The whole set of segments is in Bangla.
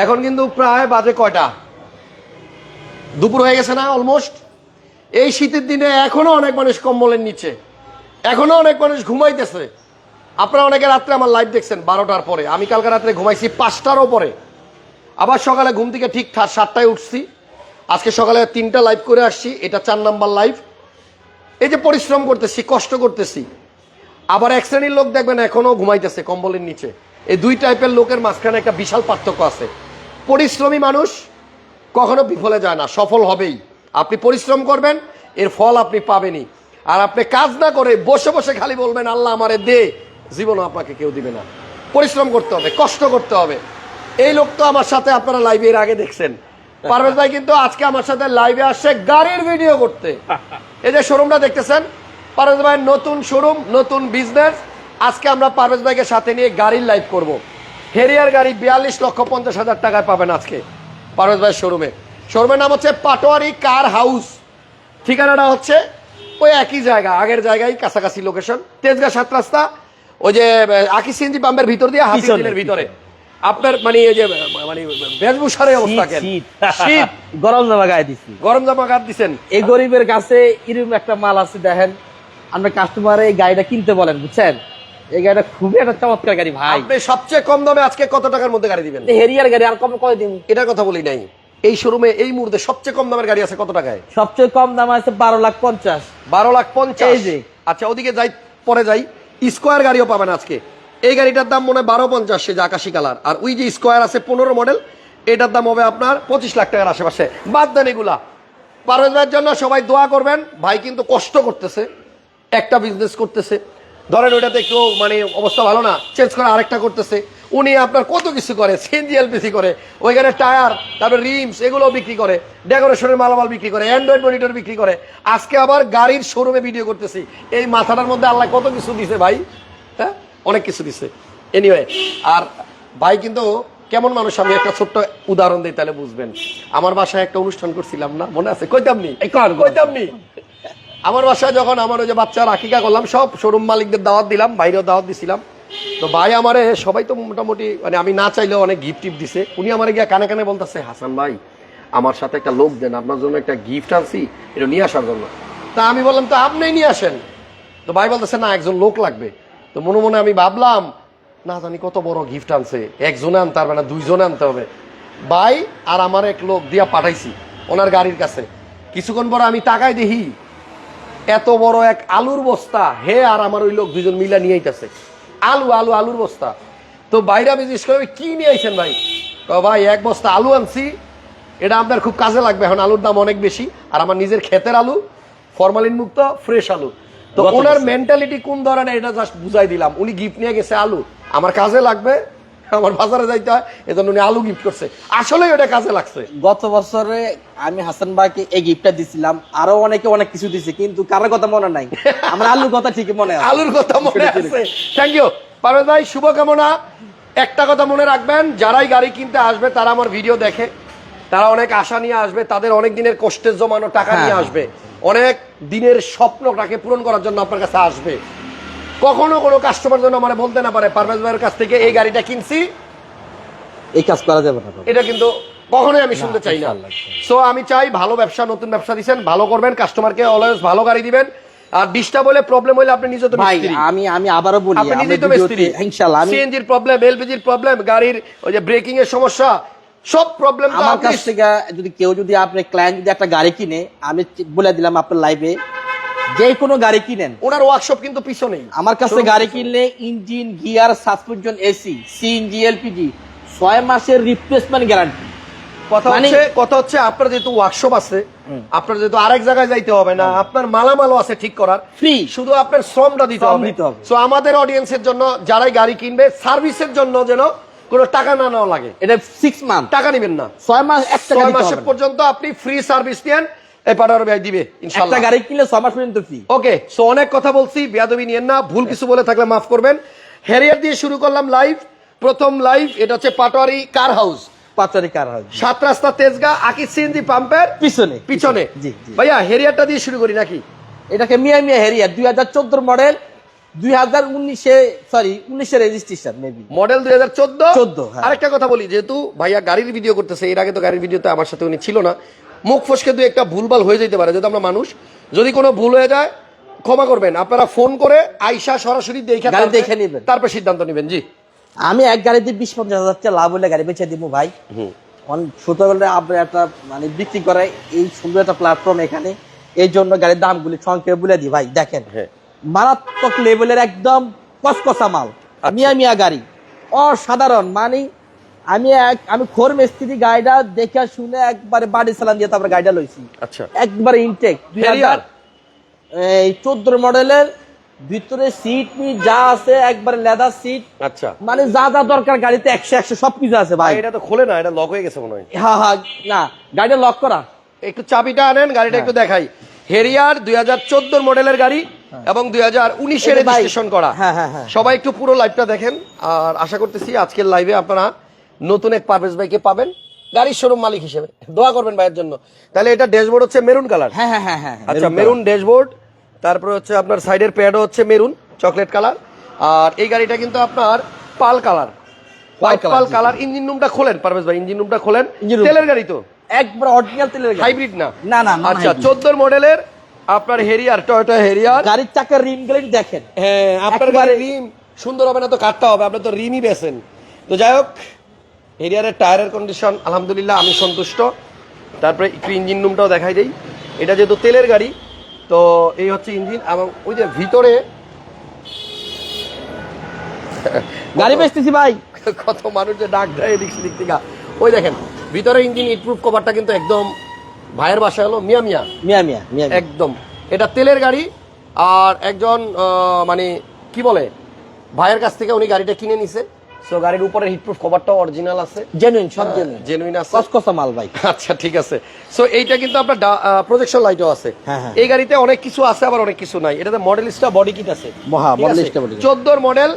এখন কিন্তু প্রায় বাজে কয়টা? দুপুর হয়ে গেছে না অলমোস্ট এই শীতের দিনে এখনও অনেক মানুষ কম্বলের নিচে, এখনও অনেক মানুষ ঘুমাইতেছে। আপনারা অনেকে রাত্রে আমার লাইভ দেখছেন, বারোটার পরে। আমি কালকে রাত্রে ঘুমাইছি পাঁচটারও পরে আবার সকালে ঘুম থেকে ঠিক ঠা- সাতটায় উঠছি। আজকে সকালে তিনটা লাইভ করে আসছি, এটা চার নাম্বার লাইভ এই যে পরিশ্রম করতেছি, কষ্ট করতেছি। আবার এক শ্রেণির লোক দেখবেন এখনও ঘুমাইতেছে কম্বলের নিচে। এই দুই টাইপের লোকের মাঝখানে একটা বিশাল পার্থক্য আছে। পরিশ্রমী মানুষ কখনো বিফলে যায় না, সফল হবেই। আপনি পরিশ্রম করবেন, এর ফল আপনি পাবেনই। আর আপনি কাজ না করে বসে বসে খালি বলবেন, আল্লাহ আমারে দে। জীবনও আপনাকে কেউ দিবে না। পরিশ্রম করতে হবে, কষ্ট করতে হবে। এই লোক তো আমার সাথে আপনারা লাইভে এর আগে দেখছেন। পারভেজ ভাই কিন্তু আজকে আমার সাথে লাইভে আসছে গাড়ির ভিডিও করতে। এই যে শোরুমটা দেখতেছেন? পারভেজ ভাইয়ের নতুন শোরুম নতুন বিজনেস আজকে আমরা পারভেজ ভাইকে সাথে নিয়ে গাড়ির লাইভ করব। হেরিয়ার গাড়ি বিয়াল্লিশ লক্ষ পঞ্চাশ হাজার টাকায় পাবেন আজকে। পারভেজ ভাইয়ের শোরুমে। শোরুমের নাম হচ্ছে পাটোয়ারি কার হাউস। ঠিকানাটা হচ্ছে ওই একই জায়গা আগের জায়গায় কাছাকাছি লোকেশন তেজগাঁ সাত রাস্তা ওই যে আকি সিএনজি পাম্পের ভিতর দিয়ে হাতির ভিতরে। আপনার মানে এই যে মানে বেশভূষারের অবস্থা কেন? শীত। শীত। গরম জামা গায়ে দিচ্ছি গরম জামা কাট দিছেন? এই গরিবের কাছে এরকম একটা মাল আছে দেখেন। আমরা কাস্টমার এই গাড়িটা কিনতে বলেন বুঝছেন? এই গাড়িটা খুবই একটা চমৎকার গাড়ি ভাই। আপনি সবচেয়ে কম দামে আজকে কত টাকার মধ্যে গাড়ি দিবেন? হেরিয়ার গাড়ি আর কম কয় দিন এটার কথা বলি নাই। এই শোরুমে এই মুহূর্তে সবচেয়ে কম দামের গাড়ি আছে কত টাকায়? সবচেয়ে কম দাম আছে বারো লাখ পঞ্চাশ। বারো লাখ পঞ্চাশ? আচ্ছা ওদিকে যাই পরে যাই। স্কোয়ার গাড়িও পাবেন আজকে। এই গাড়িটার দাম মনে হয় বারো পঞ্চাশ সে যে আকাশি কালার আর ওই যে স্কোয়ার আছে পনেরো মডেল এটার দাম হবে আপনার পঁচিশ লাখ টাকার আশেপাশে। বাদ দেন এগুলা। পারভেজ ভাইয়ের জন্য সবাই দোয়া করবেন। ভাই কিন্তু কষ্ট করতেছে। একটা বিজনেস করতেছে। ধরেন ওইটাতে একটু মানে অবস্থা ভালো না চেঞ্জ করে আরেকটা করতেছে। উনি আপনার কত কিছু করে সিএনজি এলপিসি করে ওইখানে টায়ার তারপর রিমস এগুলো বিক্রি করে ডেকোরেশনের মালামাল বিক্রি করে অ্যান্ড্রয়েড মনিটর বিক্রি করে। আজকে আবার গাড়ির শোরুমে ভিডিও করতেছি। এই মাথাটার মধ্যে আল্লাহ কত কিছু দিছে ভাই? হ্যাঁ? অনেক কিছু দিছে। এনিওয়ে আর ভাই কিন্তু কেমন মানুষ আমি একটা ছোট্ট উদাহরণ দিই তাহলে বুঝবেন। আমার বাসায় একটা অনুষ্ঠান করছিলাম না মনে আছে? কইতাম নি আমার বাসায় যখন আমার ওই যে বাচ্চা রাখিকা করলাম, সব শোরুম মালিকদের দাওয়াত দিলাম, বাইরেও দাওয়াত দিছিলাম। তো ভাই আমারে, সবাই তো মোটামুটি মানে আমি না চাইলেও অনেক গিফট টিপ দিছে। উনি আমার গিয়া কানে কানে বলতেছে, হাসান ভাই, আমার সাথে একটা লোক দেন, আপনার জন্য একটা গিফট আনছি, এটা নিয়ে আসার জন্য। তা আমি বললাম, তো আপনি নিয়ে আসেন। তো ভাই বলতেছে, না, একজন লোক লাগবে। তো মনে মনে আমি ভাবলাম, না জানি কত বড় গিফট আনছে, একজনে আনতে পারবে না, দুইজনে আনতে হবে। ভাই আর আমার এক লোক দিয়া পাঠাইছি, ওনার গাড়ির কাছে। কিছুক্ষণ পর আমি টাকায় দেখি এত বড় এক আলুর বস্তা। হে আর আমার ওই লোক দুজন মিলা নিয়ে আইতাছে। আলু আলু আলুর বস্তা। তো বাইরে বিশেষ করে কি নিয়ে আইছেন ভাই? তো ভাই এক বস্তা আলু আনছি। এটা আপনার খুব কাজে লাগবে এখন আলুর দাম অনেক বেশি। আর আমার নিজের ক্ষেতের আলু ফরমালিন মুক্ত ফ্রেশ আলু। তো ওনার মেন্টালিটি কোন ধরনের এটা জাস্ট বুঝাই দিলাম। উনি গিফট নিয়ে গেছে আলু। আমার কাজে লাগবে। আমার বাজারে যাইতে হয় এজন্য উনি আলু গিফট করছে। আসলে ওটা কাজে লাগছে। গত বছরে আমি হাসান ভাইকে এই গিফটটা দিছিলাম আরও অনেকে অনেক কিছু দিছে কিন্তু কারোর কথা মনে নাই। আমার আলুর কথা ঠিকই মনে আছে। আলুর কথা মনে আছে। থ্যাংক ইউ পারভেজ ভাই শুভকামনা। একটা কথা মনে রাখবেন যারাই গাড়ি কিনতে আসবে তারা আমার ভিডিও দেখে। তারা অনেক আশা নিয়ে আসবে তাদের অনেক দিনের কষ্টের জমানো টাকা নিয়ে হ্যাঁ। আসবে। অনেক দিনের স্বপ্নটাকে পূরণ করার জন্য আপনার কাছে আসবে। কখনো কোনো কাস্টমার জন্য আমার বলতে না পারে পারভেজ ভাইয়ের কাছ থেকে এই গাড়িটা কিনছি এই কাজ করা যাবে না এটা কিন্তু কখনোই আমি শুনতে চাই না। সো আমি চাই ভালো ব্যবসা নতুন ব্যবসা দিচ্ছেন ভালো করবেন কাস্টমারকে অলওয়েজ ভালো গাড়ি দিবেন। আর ডিস্টার্ব হলে প্রবলেম হলে আপনি নিজে তো মিস্ত্রি। আমি আমি আবারও বলি আপনি নিজেই তো মিস্ত্রি। ইনশাআল্লাহ আমি সিএনজির প্রবলেম এলপিজির প্রবলেম গাড়ির ওই যে ব্রেকিং এর সমস্যা সব প্রবলেম আমার কাছ থেকে যদি কেউ যদি আপনি ক্লায়েন্ট যদি একটা গাড়ি কিনে আমি বলে দিলাম আপনার লাইভে যে কোনো গাড়ি কিনেন। ওনার ওয়ার্কশপ কিন্তু পিছনেই। আমার কাছে গাড়ি কিনলে engine gear suspension AC CNG LPG ছয় মাসের রিপ্লেসমেন্ট গ্যারান্টি কথা মানে- হচ্ছে কথা হচ্ছে আপনার যেহেতু ওয়ার্কশপ আছে। আপনার যেহেতু আরেক জায়গায় যাইতে হবে না আপনার মালামালও আছে ঠিক করার। ফ্রি শুধু আপনার শ্রমটা দিতে হবে। সো আমাদের অডিয়েন্সের জন্য যারাই গাড়ি কিনবে সার্ভিসের জন্য যেন কোনো টাকা না নেওয়া লাগে। এটা সিক্স মান্থ টাকা নেবেন না। ছয় মাস একটা ছয় মাসের পর্যন্ত আপনি ফ্রি সার্ভিস দেন এই পাটার ভাই দিবে একটা গাড়ি কিনলে ছয় মাস পর্যন্ত ফ্রি ওকে সো অনেক কথা বলছি বেয়াদবি নিয়েন না ভুল কিছু বলে থাকলে মাফ করবেন। হ্যারিয়ার দিয়ে শুরু করলাম লাইভ প্রথম লাইভ এটা হচ্ছে পাটোয়ারি কার হাউস পাঁচারি কার সাত রাস্তা তেজগা আকি সিএনজি পাম্পের পিছনে পিছনে। জি জি। ভাইয়া হেরিয়ারটা দিয়ে শুরু করি নাকি? এটাকে মিয়া মিয়া হেরিয়া দুই হাজার চোদ্দ মডেল দুই হাজার উনিশে সরি উনিশে রেজিস্ট্রেশন মেবি মডেল দুই হাজার চোদ্দ? 14, হ্যাঁ। আরেকটা কথা বলি যেহেতু ভাইয়া গাড়ির ভিডিও করতেছে এর আগে তো গাড়ির ভিডিওতে আমার সাথে উনি ছিল না মুখ ফসকে দু একটা ভুলভাল হয়ে যেতে পারে যেহেতু আমরা মানুষ। যদি কোনো ভুল হয়ে যায় ক্ষমা করবেন। আপনারা ফোন করে আইসা সরাসরি দেখে দেখে নিবেন। তারপর সিদ্ধান্ত নেবেন জি। আমি এক গাড়িতে বিশ পঞ্চাশ হাজার টাকা লাভ হলে গাড়ি বেচে দিব ভাই। ছোটবেলায় আপনার একটা মানে বিক্রি করে এই সুন্দর একটা প্ল্যাটফর্ম এখানে। এই জন্য গাড়ির দামগুলি সংক্ষেপে বলে দিই ভাই দেখেন। হ্যাঁ। মারাত্মক লেভেলের একদম কসকসা মাল। মিয়া মিয়া গাড়ি। অসাধারণ। মানে আমি এক আমি খোর মিস্ত্রি গাড়িটা দেখে শুনে একবারে বাড়ি চালান দিয়ে তারপরে গাড়িটা লইছি। আচ্ছা। একবারে ইনটেক দুই হাজার এই চোদ্দ মডেলের ভিতরে সিট যা আছে একবারে লেদার সিট আচ্ছা। মানে যা যা দরকার গাড়িতে একশো একশো সবকিছু আছে ভাই। এটা তো খোলে না এটা লক হয়ে গেছে মনে হয়। হ্যাঁ হ্যাঁ না গাড়িটা লক করা। একটু চাবিটা আনেন গাড়িটা একটু দেখাই। হেরিয়ার দুই হাজার চোদ্দ মডেলের গাড়ি এবং দুই হাজার উনিশে এটা ভাই- রেজিস্ট্রেশন করা। হ্যাঁ, হ্যাঁ, হ্যাঁ। সবাই একটু পুরো লাইভটা দেখেন। আর আশা করতেছি আজকের লাইভে আপনারা নতুন এক পারভেজ ভাইকে পাবেন গাড়ির শোরুম মালিক হিসেবে। দোয়া করবেন ভাইয়ের জন্য। তাহলে এটা ড্যাশবোর্ড হচ্ছে মেরুন কালার হ্যাঁ হ্যাঁ হ্যাঁ হ্যাঁ আচ্ছা মেরুন ড্যাশবোর্ড তারপরে হচ্ছে আপনার সাইডের প্যাডও হচ্ছে মেরুন চকলেট কালার আর এই গাড়িটা কিন্তু আপনার pearl colour white pearl colour engine রুমটা খোলেন পারভেজ ভাই ইঞ্জিন রুমটা খোলেন। তেলের গাড়ি তো? একবার অরিজিনাল তেলের গাড়ি। হাইব্রিড না? না, না, আচ্ছা hybrid। চোদ্দোর মডেলের আপনার হেরিয়ার টয়োটা হেরিয়ার গাড়ির চাকার রিমগুলো দেখেন। হ্যাঁ আপনার একেবারে- গাড়ি রিম সুন্দর হবে না তো কাটতে হবে আপনি তো রিমই বেছেন তো যাই হোক হেরিয়ারের টায়ারের কন্ডিশন আলহামদুলিল্লাহ আমি সন্তুষ্ট। তারপরে একটু ইঞ্জিন রুমটাও দেখাই দেই। এটা যেহেতু তেলের গাড়ি তো এই হচ্ছে ইঞ্জিন এবং ওই যে ভিতরে গাড়ি বেচতেছি ভাই। কত মানুষ যে ডাক দেয় এদিক সেদিক থেকে। ওই দেখেন ভিতরে ইঞ্জিন ইটপ্রুফ কভারটা কিন্তু একদম ভাইয়ের বাসা হলো মিয়া মিয়া। মিয়া মিয়া মিয়া মিয়া। একদম। এটা তেলের গাড়ি আর একজন মানে কি বলে ভাইয়ের কাছ থেকে উনি গাড়িটা কিনে নিছে। সো গাড়ির উপরে হিটপ্রুফ কভারটাও অরিজিনাল আছে। জেনুইন সব জেনুইন জেনুইন আছে। কসকসা মাল ভাই। আচ্ছা ঠিক আছে। সো এইটা কিন্তু আপনার প্রজেকশন লাইটও আছে। হ্যাঁ, হ্যাঁ। এই গাড়িতে অনেক কিছু আছে আবার অনেক কিছু নাই। এটাতে মডেলিস্টা বডি কিট আছে। মহা, modelista body kit। চোদ্দোর মডেল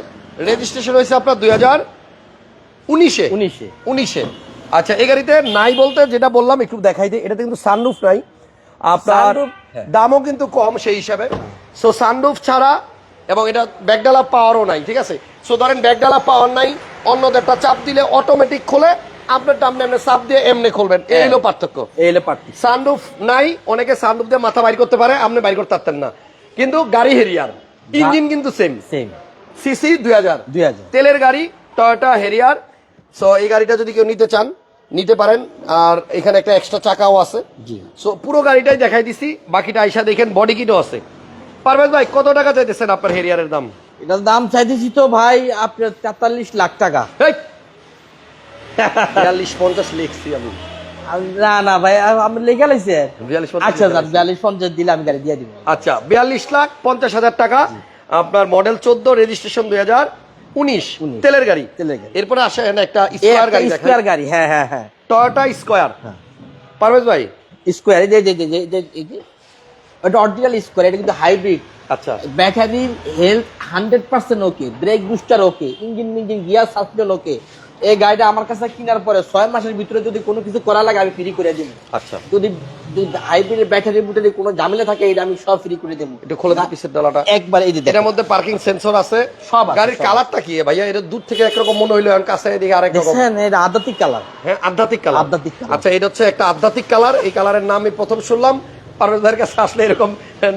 রেজিস্ট্রেশন হয়েছে আপনার দুই হাজার উনিশে। উনিশে। উনিশে। আচ্ছা এই গাড়িতে নাই বলতে যেটা বললাম একটু দেখাই দিই। এটাতে কিন্তু সানরুফ নাই। আপনার হ্যাঁ। দামও কিন্তু কম সেই হিসাবে। সো সানরুফ ছাড়া এবং এটা ব্যাকডালা পাওয়ারও নাই ঠিক আছে? সো ধরেন ব্যাকডালা পাওয়ার নাই অন্যদেরটা চাপ দিলে অটোমেটিক খোলে আপনার টামনে এমনি চাপ দিয়ে এমনি খুলবেন। এই হ্যাঁ। হলো পার্থক্য। এই হলে পার্টি সানরুফ নাই অনেকে সানরুফ দিয়ে মাথা বাইর করতে পারে আপনি বাইর করতে পারতেন না। কিন্তু গাড়ি হেরিয়ার ইঞ্জিন কিন্তু সেম সেম সিসি দুই হাজার। দুই হাজার। তেলের গাড়ি টয়োটা হেরিয়ার সো এই গাড়িটা যদি কেউ নিতে চান নিতে পারেন। আর এখানে একটা এক্সট্রা চাকাও আছে। সো পুরো গাড়িটাই দেখাই দিছি। বাকিটা আইসা দেখেন বডি কিটও আছে। পারভেজ ভাই কত টাকা চাইতেছেন আপনার হেরিয়ারের দাম? এটার দাম চাইতেছি তো ভাই আপনার তেতাল্লিশ লাখ টাকা বিয়াল্লিশ পঞ্চাশ লিখছি আমি না না ভাই আমি লেগে লাইছে আচ্ছা লিখে স্যার বিয়াল্লিশ পঞ্চাশ দিলে আমি গাড়ি দিয়ে দিব আচ্ছা বিয়াল্লিশ লাখ পঞ্চাশ হাজার টাকা আপনার মডেল চোদ্দ রেজিস্ট্রেশন দুই হাজার উনিশ। তেলের গাড়ি তেলের গাড়ি। এরপরে আসেন একটা স্কোয়ার গাড়ি স্কোয়ার গাড়ি হ্যাঁ হ্যাঁ হ্যাঁ টয়োটা স্কোয়ার হ্যাঁ। পারভেজ ভাই স্কোয়ার এই যে ওটা অরিজিনাল স্কোয়ার এটা কিন্তু হাইব্রিড আচ্ছা। ব্যাটারির health hundred percent okay brake booster okay engine মিঞ্জিন gear okay. এই গাড়িটা আমার কাছে কেনার পরে ছয় মাসের ভিতরে যদি কোনো কিছু করা লাগে আমি ফ্রি করে দিব। আচ্ছা। যদি হাইব্রিড ব্যাটারি বুটারি কোনো ঝামেলা থাকে এটা আমি সব ফ্রি করে দেবো। একটু খোলে ডালাটা। একবার এই যে। এটার মধ্যে পার্কিং সেন্সর আছে। সব গাড়ির কালারটা কি ভাইয়া? এটা দূর থেকে একরকম মনে হইল এখন কাছে এদিকে আরেক রকম। দেখছেন এটা আধ্যাত্মিক কালার হ্যাঁ আধ্যাত্মিক কালার আধ্যাত্মিক আচ্ছা এটা হচ্ছে একটা আধ্যাত্মিক কালার এই কালারের নাম আমি প্রথম শুনলাম। পারভেজ ভাইয়ের কাছে আসলে এরকম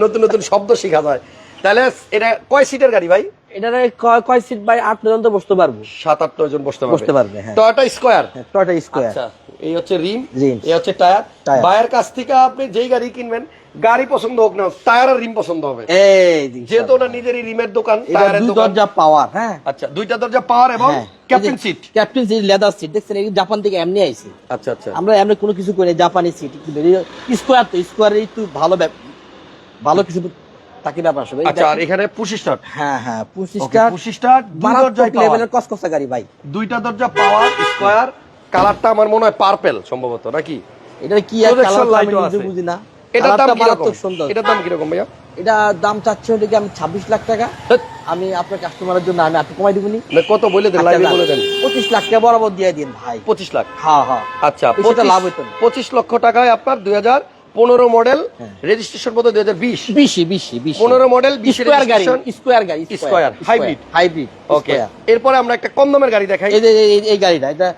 নতুন নতুন শব্দ শেখা যায়। তাহলে এটা কয় সিটের গাড়ি ভাই? এটার কয় কয় সিট বাই আট পর্যন্ত বসতে পারব। সাত আট জন বসতে পারবে। বসতে পারবে, হ্যাঁ। টয়োটা স্কোয়ার টয়টা স্কোয়ার আচ্ছা এই হচ্ছে রিম। এই হচ্ছে টায়ার। কাছ থেকে আপনি যেই গাড়ি কিনবেন গাড়ি পছন্দ হোক না টায়ার আর রিম পছন্দ হবে। এই যেহেতু ওনার নিজেরই রিমের দোকান টায়ারের দুই দরজা পাওয়ার হ্যাঁ। আচ্ছা দুইটা দরজা পাওয়ার এবং captain seat captain seat leather seat দেখছেন এই জাপান থেকে এমনি আইছে। আচ্ছা আচ্ছা। আমরা এমনি কোনো কিছু করি জাপানি সিট স্কোয়ার তো স্কোয়ার একটু ভালো ভালো কিছু তাকে ব্যাপার আসবে আচ্ছা আর এখানে হ্যাঁ হ্যাঁ দুই পাওয়ার লেভেলের কসকসা গাড়ি ভাই। দুইটা দরজা পাওয়ার স্কয়ার কালারটা আমার মনে হয় পার্পল সম্ভবত নাকি? এটা কি Projection কালার আমি নিজে। বুঝি না। এটার দাম কি রকম সুন্দর। এটার দাম কি রকম ভাইয়া? এটা দাম চাচ্ছে ওদিকে আমি ছাব্বিশ লাখ টাকা। আমি আপনার কাস্টমারের জন্য আমি আপনি কমাই দিবনি কত বলে দেন লাইভে বলে দেন। পঁচিশ লাখ টাকা বরাবর দিয়ে দিন ভাই। পঁচিশ লাখ। হ্যাঁ হ্যাঁ। আচ্ছা বেশিটা লাভ পঁচিশ হইতো না। পঁচিশ লক্ষ টাকায় আপনার দুই হাজার পনেরো মডেল রেজিস্ট্রেশন কত দুই হাজার বিশ। বিশি বিশি পনেরো মডেল স্কোয়ার গাড়ি স্কোয়ার গাড়ি Square, hybrid। হাইব্রিড। ওকে এরপরে আমরা একটা কম দামের গাড়ি দেখাই। এই গাড়িটা এটা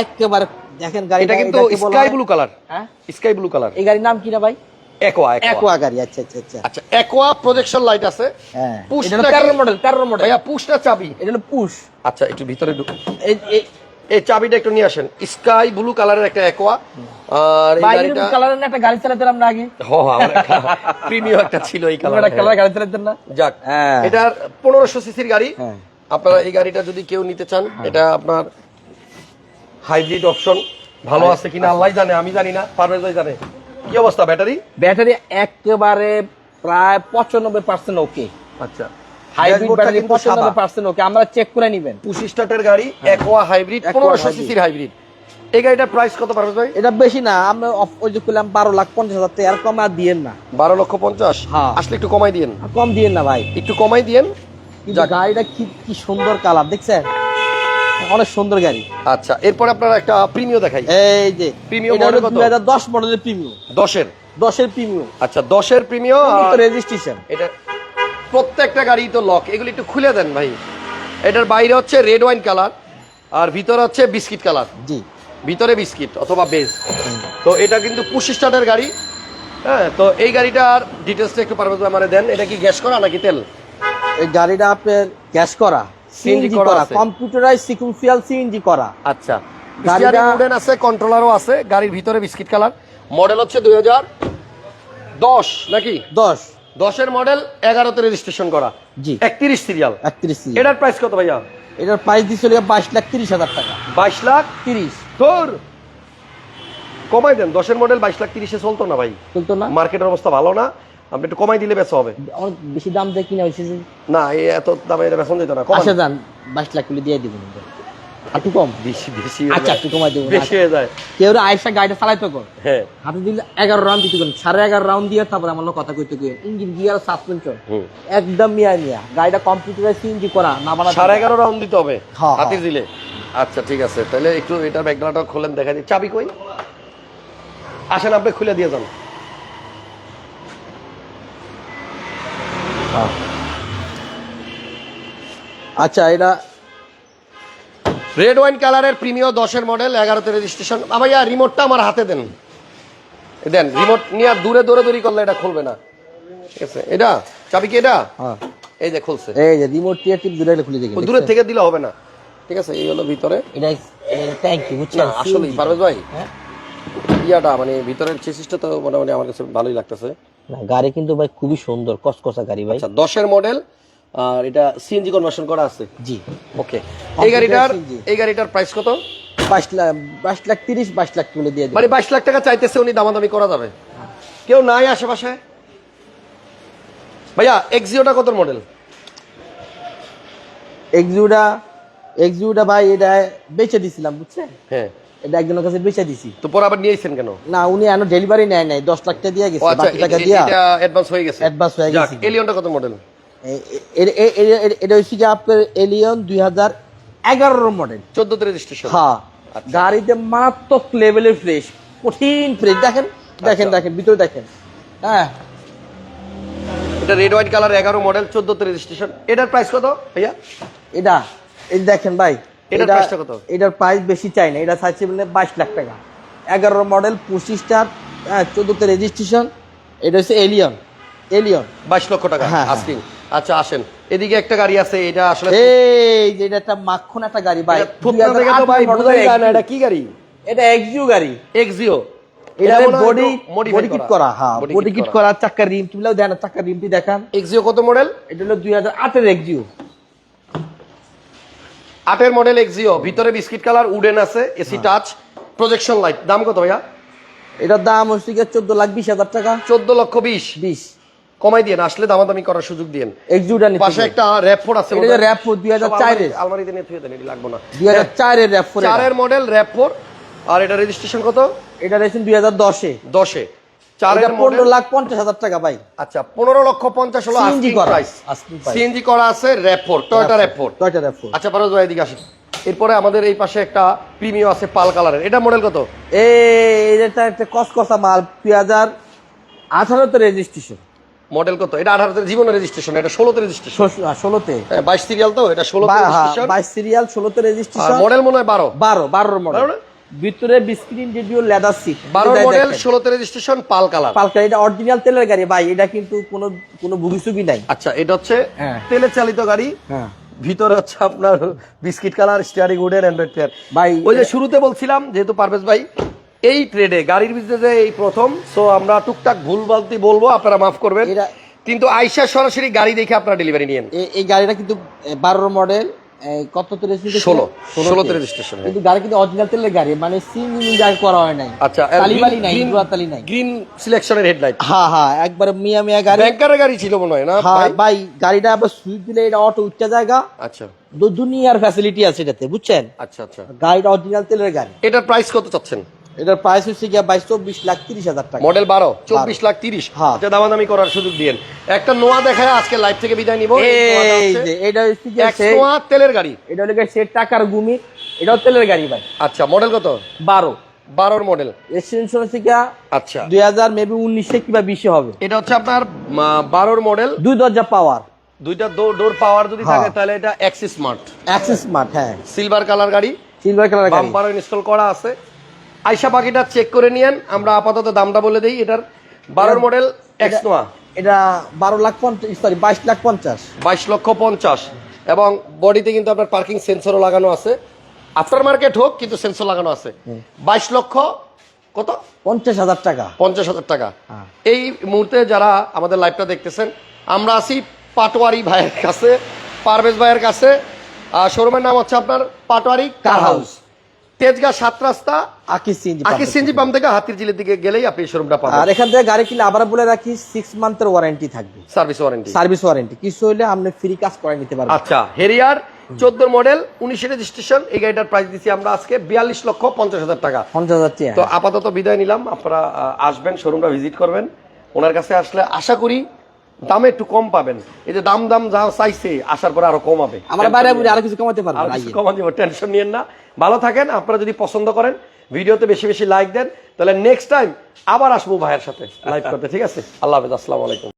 একেবারে দেখেন গাড়িটা কিন্তু স্কাই ব্লু কালার হ্যাঁ? স্কাই ব্লু কালার এই গাড়ির নাম কি না ভাই? একোয়া একোয়া গাড়ি আচ্ছা আচ্ছা আচ্ছা। আচ্ছা একোয়া প্রজেকশন লাইট আছে। হ্যাঁ। পুশটা মডেল তেরো মডেল ভাইয়া পুশটা চাবি। এটা পুশ আচ্ছা একটু ভিতরে ঢুক। এই এই- চাবিটা একটু নিয়ে আসেন। স্কাই ব্লু কালারের একটা একোয়া আর এই গাড়িটা কালারের একটা গাড়ি চালাতাম না আগে। হ প্রিমিয়াম একটা ছিল এই একটা কালার কালার গাড়ি চালাতেন না যাক হ্যাঁ। এটার পনেরোশো সিসির গাড়ি। হ্যাঁ। আপনারা এই গাড়িটা যদি কেউ নিতে চান এটা আপনার হাইব্রিড অপশন। ভালো আছে কিনা আল্লাহ জানে আমি জানি না পারভেজ ভাই জানে। কি অবস্থা ব্যাটারি? ব্যাটারি একেবারে প্রায় পঁচানব্বই পার্সেন্ট ওকে আচ্ছা। হাইব্রিড ব্যাটারি কিন্তু সাদা। পঁচানব্বই পার্সেন্ট ওকে আমরা চেক করে নিবেন। পঁচিশ স্টার্টের গাড়ি একোয়া হাইব্রিড Aqua পনেরোশো hybrid। সিসির হাইব্রিড এই গাড়িটার প্রাইস কত পারভেজ ভাই? এটা বেশি না আমরা ওই যে করলাম বারো লাখ পঞ্চাশ হাজার টাকা কম আর দিয়েন না। বারো লক্ষ পঞ্চাশ? হ্যাঁ। আসলে একটু কমাই দিয়েন। কম দিয়েন না ভাই। একটু কমাই দিয়েন। গাড়িটা কি কি সুন্দর কালার দেখছেন? অনেক সুন্দর গাড়ি। আচ্ছা এরপরে আপনারা একটা প্রিমিয় দেখাই। এই যে Premium এটা কত? দুই হাজার দশ মডেলের প্রিমিয়াম দশের। দশের প্রিমিয়াম আচ্ছা দশের প্রিমিয় রেজিস্ট্রেশন এটা প্রত্যেকটা গাড়ি তো লক এগুলি একটু খুলে দেন ভাই। এটার বাইরে হচ্ছে রেড ওয়াইন কালার আর ভিতরে হচ্ছে বিস্কিট কালার জি। ভিতরে বিস্কিট অথবা বেজ তো এটা কিন্তু পুশ স্টার্টের গাড়ি। হ্যাঁ তো এই গাড়িটার ডিটেলসটা একটু পারবে মানে দেন। এটা কি গ্যাস করা নাকি তেল? এই গাড়িটা আপনার গ্যাস করা। সিএনজি করা। কম্পিউটারাইজ সিকুয়েন্সিয়াল সিএনজি করা। আচ্ছা। গাড়িটা- গাড়িটা উডেন আছে কন্ট্রোলারও আছে গাড়ির ভিতরে বিস্কিট কালার মডেল হচ্ছে দুই হাজার দশ নাকি? দশ। দশের মডেল এগারোতে রেজিস্ট্রেশন করা। জি। একত্রিশ সিরিয়াল একত্রিশ এটার প্রাইস কত ভাইয়া? এটার প্রাইস দিছিল বাইশ লাখ তিরিশ হাজার টাকা। বাইশ লাখ তিরিশ। তোর কমাই দেন দশের মডেল বাইশ লাখ তিরিশে চলতো না ভাই। চলতো না? মার্কেটের অবস্থা ভালো না। আপনি একটু কমাই দিলে বেচা হবে। অনেক বেশি দাম দিয়ে কিনা হয়েছে না এত দামে এটা বেচন যেত না আসে যান বাইশ লাখ করে দিয়ে দিবেন একটু কম? বেশি বেশি আচ্ছা একটু কমাই দেবো বেশি হয়ে যায়। কেউ আয়সা গাড়িটা চালাইতো কর। হ্যাঁ। হাতে দিলে এগারো রাউন্ড দিতে পারেন সাড়ে এগারো রাউন্ড দিয়ে তারপরে আমার কথা কইতে গিয়ে ইঞ্জিন গিয়ার সাসপেনশন একদম মিয়া মিয়া। গাড়িটা কম্পিউটারাইজ সিএনজি করা না বানা সাড়ে এগারো রাউন্ড দিতে হবে? হাতির দিলে আচ্ছা ঠিক আছে। তাহলে একটু এটার ব্যাকগ্রাউন্ডটা খোলেন দেখা দিই চাবি কই? আসেন আপনি খুলে দিয়ে যান। আচ্ছা এটা রেড ওয়াইন কালারের প্রিমিয় দশের মডেল এগারোতে রেজিস্ট্রেশন ভাইয়া রিমোটটা আমার হাতে দেন। দেন রিমোট নিয়ে দূরে দৌড়ে দৌড়ি করলে এটা খুলবে না। ঠিক আছে এটা? চাবি কি এটা? হ্যাঁ। এই যে খুলছে। এই যে রিমোট টিয়া টিপ দূরে খুলে ও দূরের থেকে দিলে হবে না। ঠিক আছে এই হলো ভিতরে। এটা ইউ বুঝছেন? না আসলেই পারভেজ ভাই। হ্যাঁ? ইয়াটা মানে ভিতরের চেসিসটা তো মোটামুটি আমার কাছে ভালোই লাগতেছে। না গাড়ি কিন্তু ভাই খুবই সুন্দর কসকসা গাড়ি ভাই। আচ্ছা দশের মডেল আর এটা সিএনজি কনভার্সন করা আছে? জি। ওকে এই গাড়িটার এই গাড়িটার প্রাইস কত? বাইশ লাখ বাইশ লাখ তিরিশ বাইশ লাখ তুলে দিয়ে মানে বাইশ লাখ টাকা চাইতেছে উনি দামাদামি করা যাবে। কেউ নাই আশেপাশে? ভাইয়া এক্সিওটা কত মডেল এক্সিউডা এক্সিউডা ভাই এটা বেচে দিছিলাম বুঝছেন হ্যাঁ। এটা একজনের কাছে বেচে দিছি। তো পরে আবার নিয়েছেন কেন? না উনি এনো ডেলিভারি নেয় নাই দশ লাখ টাকা দিয়ে গেছে আচ্ছা বাকি টাকা দিয়া। অ্যাডভান্স হয়ে গেছে। Advance হয়ে গেছে। এলিয়নটা কত মডেল এটা হচ্ছে কি আপনার এলিয়ন দুই হাজার এগারোর মডেল চোদ্দতে রেজিস্ট্রেশন হ্যাঁ। গাড়িতে মারাত্মক লেভেলের ফ্রেশ কঠিন ফ্রেশ দেখেন দেখেন দেখেন ভিতরে দেখেন। হ্যাঁ। এটা রেড হোয়াইট কালার এগারো মডেল চোদ্দতে রেজিস্ট্রেশন এটার প্রাইস কত ভাইয়া? এটা এই দেখেন ভাই এটার এটা- কত? এটার প্রাইস বেশি চাই না এটা চাইছে মানে বাইশ লাখ টাকা। এগারো মডেল পঁচিশটা হ্যাঁ চোদ্দতে রেজিস্ট্রেশন এটা হচ্ছে এলিয়ন এলিয়ন বাইশ লক্ষ টাকা হ্যাঁ, হ্যাঁ। আস্কিং। আচ্ছা আসেন। এদিকে একটা গাড়ি আছে এটা আসলে এই যে এটা একটা মাখন একটা গাড়ি ভাই। ভাই বোঝাই যায় না এটা কি গাড়ি? এটা এক্সিউ গাড়ি। এক্সিও এটা বডি বডি কিট করা হ্যাঁ বডি কিট করা। চাক্কার রিম তুমিও দেন চাক্কার রিমটি দেখান। এক্সিও কত মডেল এটা হলো আটের মডেল এক্সিও ভিতরে বিস্কিট কালার উডেন আছে এসি টাচ প্রজেকশন লাইট দাম কত ভাইয়া? এটার দাম হচ্ছে চোদ্দ লাখ বিশ হাজার টাকা। চোদ্দ লক্ষ বিশ। বিশ। কমাই দিয়ে আসলে দামাদামি করার সুযোগ দিয়ে এক্সিউটা নিতে পাশে একটা র্যাপফোর আছে এটা বোধহয়। র্যাপ ফোর দুই হাজার সব চারের। আলমারিতে নিয়ে থুয়ে দেন এটা লাগবে না। দুই হাজার চারের র্যাপ ফোর চারের মডেল র্যাপফোর আর এটা রেজিস্ট্রেশন কত? এটা দুই হাজার দশে। দশে। চারের এটা পনেরো মডেল লাখ পঞ্চাশ হাজার টাকা ভাই। আচ্ছা পনেরো লক্ষ পঞ্চাশ হলো CNG আস্কিং প্রাইস সিএনজি করা আছে র্যাপফোর টয়োটা র্যাপফোর টয়টা আচ্ছা পারো এদিকে আসেন। এরপরে আমাদের এই পাশে একটা প্রিমিয়াম আছে পাল কালারের। এটা মডেল কত? এই এটা একটা কসকসা মাল দুই হাজার আঠারোতে রেজিস্ট্রেশন মডেল কত? এটা আঠারোতে জীবনের রেজিস্ট্রেশন এটা ষোলোতে রেজিস্ট্রেশন ষোলোতে। বাইশ সিরিয়াল তো এটা ষোলো বাইশ সিরিয়াল ষোলোতে রেজিস্ট্রেশন মডেল মনে হয় বারো। বারো বারোর মডেল ভিতরে বিস্ক্রিন রেডিও লেদার সিট বারো মডেল ষোলোতে রেজিস্ট্রেশন পাল কালার। পালকা এটা অরিজিনাল তেলের গাড়ি। ভাই এটা কিন্তু কোনো কোনো ভুগিসুগি নাই। আচ্ছা এটা হচ্ছে হ্যাঁ। তেলে চালিত গাড়ি। হ্যাঁ। ভিতরে হচ্ছে আপনার বিস্কিট কালার স্টিয়ারিং উডের অ্যান্ড্রয়েড প্লেয়ার ভাই ওই যে শুরুতে বলছিলাম যেহেতু পারভেজ ভাই এই ট্রেডে গাড়ির বিজনেসে এই প্রথম। সো আমরা টুকটাক ভুল বালতি বলব আপনারা মাফ করবেন। কিন্তু আইসা সরাসরি গাড়ি দেখে আপনারা ডেলিভারি নিয়েন এই গাড়িটা কিন্তু বারোর মডেল কত ষোলো। ষোলোতে রেজিস্ট্রেশন কিন্তু গাড়ি কিন্তু অরিজিনাল তেলের গাড়ি মানে সিং গাড়ি করা হয় নাই। আচ্ছা তালিবালি নাই তালি নাই। গ্রিন সিলেকশনের হেডলাইট হ্যাঁ হ্যাঁ একবার মিয়া মিয়া গাড়ি। ব্যাংকারের গাড়ি ছিল মনে হয় না হ্যাঁ ভাই? গাড়িটা আবার সুইচ দিলে এটা অটো উচ্চা জায়গা। আচ্ছা। দু- দুনিয়ার ফ্যাসিলিটি আছে এটাতে বুঝছেন? আচ্ছা আচ্ছা। গাড়িটা অরিজিনাল তেলের গাড়ি। এটার প্রাইস কত চাচ্ছেন? এটার প্রাইস হচ্ছে গিয়া বাইশ চব্বিশ লাখ তিরিশ হাজার টাকা। মডেল বারো চব্বিশ লাখ তিরিশ। হ্যাঁ। আচ্ছা দামাদামি করার সুযোগ দিয়েন একটা নোয়া দেখায় আজকে লাইভ থেকে বিদায় নিব। এটা হচ্ছে গিয়া নোয়া তেলের গাড়ি। এটা হলো সে টাকার গুমি। এটাও তেলের গাড়ি ভাই। আচ্ছা মডেল কত? বারো। বারোর মডেল হচ্ছে গিয়া আচ্ছা। দুই হাজার মেবি উনিশে কিংবা বিশে হবে। এটা হচ্ছে আপনার বারোর মডেল দুই দরজা পাওয়ার। দুইটা ডোর পাওয়ার যদি হ্যাঁ। থাকে তাহলে এটা এক্সিস স্মার্ট অ্যাক্সেস স্মার্ট হ্যাঁ। সিলভার কালার গাড়ি। সিলভার কালার গাড়ি। বাম্পারও ইনস্টল করা আছে। আইসা পাখিটা চেক করে নিয়েন। আমরা আপাতত দামটা বলে দিই এটার বারোর মডেল এক্স নোয়া এটা বারো লাখ পঞ্চাশ সরি বাইশ লাখ পঞ্চাশ। বাইশ লক্ষ পঞ্চাশ। এবং বডিতে কিন্তু আপনার পার্কিং সেন্সরও লাগানো আছে। আফটার মার্কেট হোক কিন্তু সেন্সর লাগানো আছে। বাইশ লক্ষ কত? পঞ্চাশ হাজার টাকা। পঞ্চাশ হাজার টাকা। হ্যাঁ। এই মুহূর্তে যারা আমাদের লাইভটা দেখতেছেন আমরা আছি পাটোয়ারি ভাইয়ের কাছে পারভেজ ভাইয়ের কাছে। শোরুমের নাম হচ্ছে আপনার পাটোয়ারি কার হাউস তেজগাঁ সাত রাস্তা আকিস সিএনজি পাম্প থেকে হাতির জিলের দিকে গেলেই আপনি শোরুমটা আর এখান থেকে গাড়ি কিনলে আবার বলে রাখি সিক্স মান্থের ওয়ারেন্টি থাকবে। সার্ভিস ওয়ারেন্টি সার্ভিস ওয়ারেন্টি কিছু হলে আপনি ফ্রি কাজ করে নিতে পারবেন। আচ্ছা হেরিয়ার চোদ্দ মডেল উনিশে রেজিস্ট্রেশন এই গাড়িটার প্রাইস দিচ্ছি আমরা আজকে বিয়াল্লিশ লক্ষ পঞ্চাশ হাজার টাকা। পঞ্চাশ হাজার তো আপাতত বিদায় নিলাম আপনারা আসবেন শোরুমটা ভিজিট করবেন। ওনার কাছে আসলে আশা করি দামে একটু কম পাবেন। এই যে দাম দাম যা চাইছে আসার পরে আরও কমাবে। আমরা বাইরে আরও কিছু কমাতে পারব আর কিছু আইয়ে। কমা দিব টেনশন নিয়েন না। ভালো থাকেন আপনারা যদি পছন্দ করেন ভিডিওতে বেশি বেশি লাইক দেন তাহলে নেক্সট টাইম আবার আসব ভাইয়ের সাথে লাইভ করতে ঠিক আছে? আল্লাহ হাফেজ আসসালামু আলাইকুম।